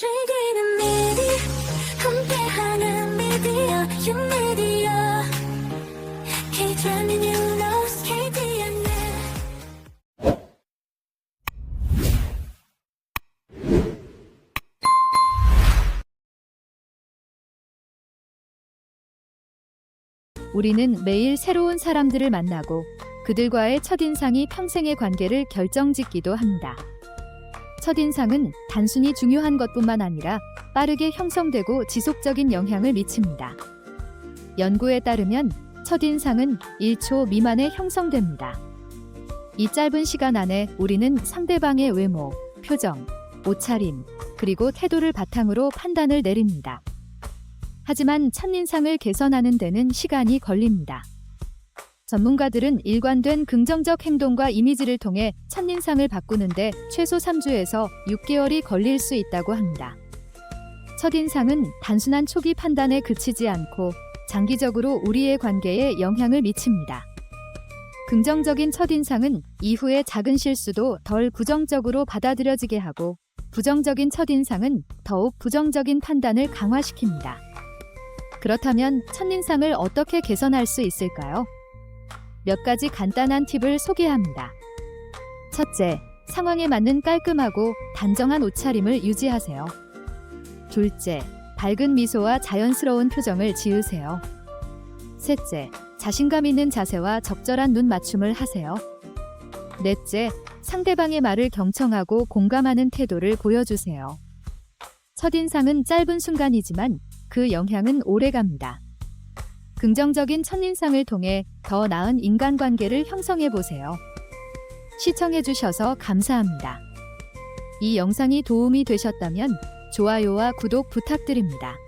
즐기는 미디 함께하는 미디어 유미디어 K-drama 뉴스 KDN 우리는 매일 새로운 사람들을 만나고 그들과의 첫인상이 평생의 관계를 결정짓기도 합니다. 첫인상은 단순히 중요한 것뿐만 아니라 빠르게 형성되고 지속적인 영향을 미칩니다. 연구에 따르면 첫인상은 1초 미만에 형성됩니다. 이 짧은 시간 안에 우리는 상대방의 외모, 표정, 옷차림, 그리고 태도를 바탕으로 판단을 내립니다. 하지만 첫인상을 개선하는 데는 시간이 걸립니다. 전문가들은 일관된 긍정적 행동과 이미지를 통해 첫인상을 바꾸는데 최소 3주에서 6개월이 걸릴 수 있다고 합니다. 첫인상은 단순한 초기 판단에 그치지 않고 장기적으로 우리의 관계에 영향을 미칩니다. 긍정적인 첫인상은 이후의 작은 실수도 덜 부정적으로 받아들여지게 하고 부정적인 첫인상은 더욱 부정적인 판단을 강화시킵니다. 그렇다면 첫인상을 어떻게 개선할 수 있을까요? 몇 가지 간단한 팁을 소개합니다. 첫째, 상황에 맞는 깔끔하고 단정한 옷차림을 유지하세요. 둘째, 밝은 미소와 자연스러운 표정을 지으세요. 셋째, 자신감 있는 자세와 적절한 눈 맞춤을 하세요. 넷째, 상대방의 말을 경청하고 공감하는 태도를 보여주세요. 첫인상은 짧은 순간이지만 그 영향은 오래 갑니다. 긍정적인 첫인상을 통해 더 나은 인간관계를 형성해 보세요. 시청해 주셔서 감사합니다. 이 영상이 도움이 되셨다면 좋아요와 구독 부탁드립니다.